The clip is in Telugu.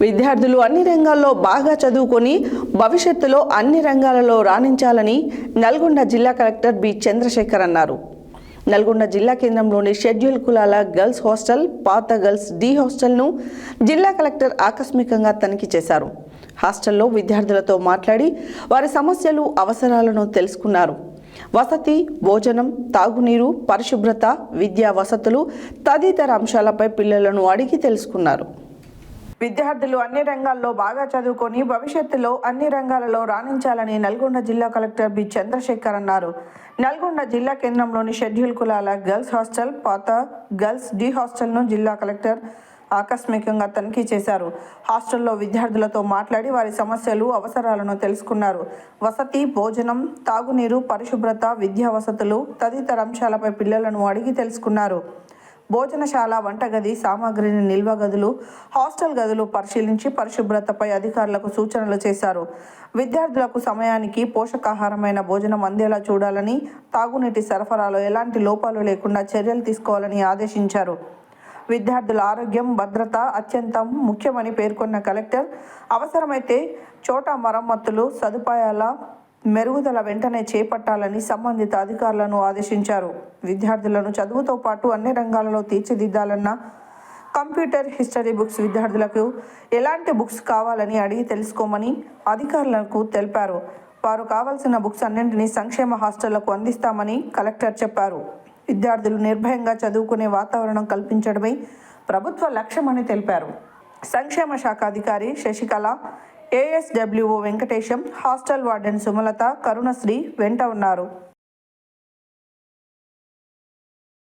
విద్యార్థులు అన్ని రంగాల్లో బాగా చదువుకొని భవిష్యత్తులో అన్ని రంగాలలో రాణించాలని నల్గొండ జిల్లా కలెక్టర్ బి చంద్రశేఖర్ అన్నారు. నల్గొండ జిల్లా కేంద్రంలోని షెడ్యూల్ కులాల గర్ల్స్ హాస్టల్ పాత గర్ల్స్ డి హాస్టల్ను జిల్లా కలెక్టర్ ఆకస్మికంగా తనిఖీ చేశారు. హాస్టల్లో విద్యార్థులతో మాట్లాడి వారి సమస్యలు అవసరాలను తెలుసుకున్నారు. వసతి భోజనం తాగునీరు పరిశుభ్రత విద్యా వసతులు తదితర అంశాలపై పిల్లలను అడిగి తెలుసుకున్నారు. విద్యార్థులు అన్ని రంగాల్లో బాగా చదువుకొని భవిష్యత్తులో అన్ని రంగాలలో రాణించాలని నల్గొండ జిల్లా కలెక్టర్ బి చంద్రశేఖర్ అన్నారు. నల్గొండ జిల్లా కేంద్రంలోని షెడ్యూల్ కులాల గర్ల్స్ హాస్టల్ పాత గర్ల్స్ డి హాస్టల్ను జిల్లా కలెక్టర్ ఆకస్మికంగా తనిఖీ చేశారు. హాస్టల్లో విద్యార్థులతో మాట్లాడి వారి సమస్యలు అవసరాలను తెలుసుకున్నారు. వసతి భోజనం తాగునీరు పరిశుభ్రత విద్యా వసతులు తదితర అంశాలపై పిల్లలను అడిగి తెలుసుకున్నారు. భోజనశాల వంటగది సామాగ్రిని నిల్వ గదులు హాస్టల్ గదులు పరిశీలించి పరిశుభ్రతపై అధికారులకు సూచనలు చేశారు. విద్యార్థులకు సమయానికి పోషకాహారమైన భోజనం అందేలా చూడాలని తాగునీటి సరఫరాలో ఎలాంటి లోపాలు లేకుండా చర్యలు తీసుకోవాలని ఆదేశించారు. విద్యార్థుల ఆరోగ్యం భద్రత అత్యంతం ముఖ్యమని పేర్కొన్న కలెక్టర్ అవసరమైతే చోట మరమ్మతులు సదుపాయాల మెరుగుదల వెంటనే చేపట్టాలని సంబంధిత అధికారులను ఆదేశించారు. విద్యార్థులను చదువుతో పాటు అన్ని రంగాలలో తీర్చిదిద్దాలన్న కంప్యూటర్ హిస్టరీ బుక్స్ విద్యార్థులకు ఎలాంటి బుక్స్ కావాలని అడిగి తెలుసుకోమని అధికారులకు తెలిపారు. వారు కావాల్సిన బుక్స్ అన్నింటినీ సంక్షేమ హాస్టళ్ళకు అందిస్తామని కలెక్టర్ చెప్పారు. విద్యార్థులు నిర్భయంగా చదువుకునే వాతావరణం కల్పించడమే ప్రభుత్వ లక్ష్యమని తెలిపారు. సంక్షేమ శాఖ అధికారి Sasikala ASWO Venkatesham hostel warden Sumalatha Karunasri వెంట ఉన్నారు.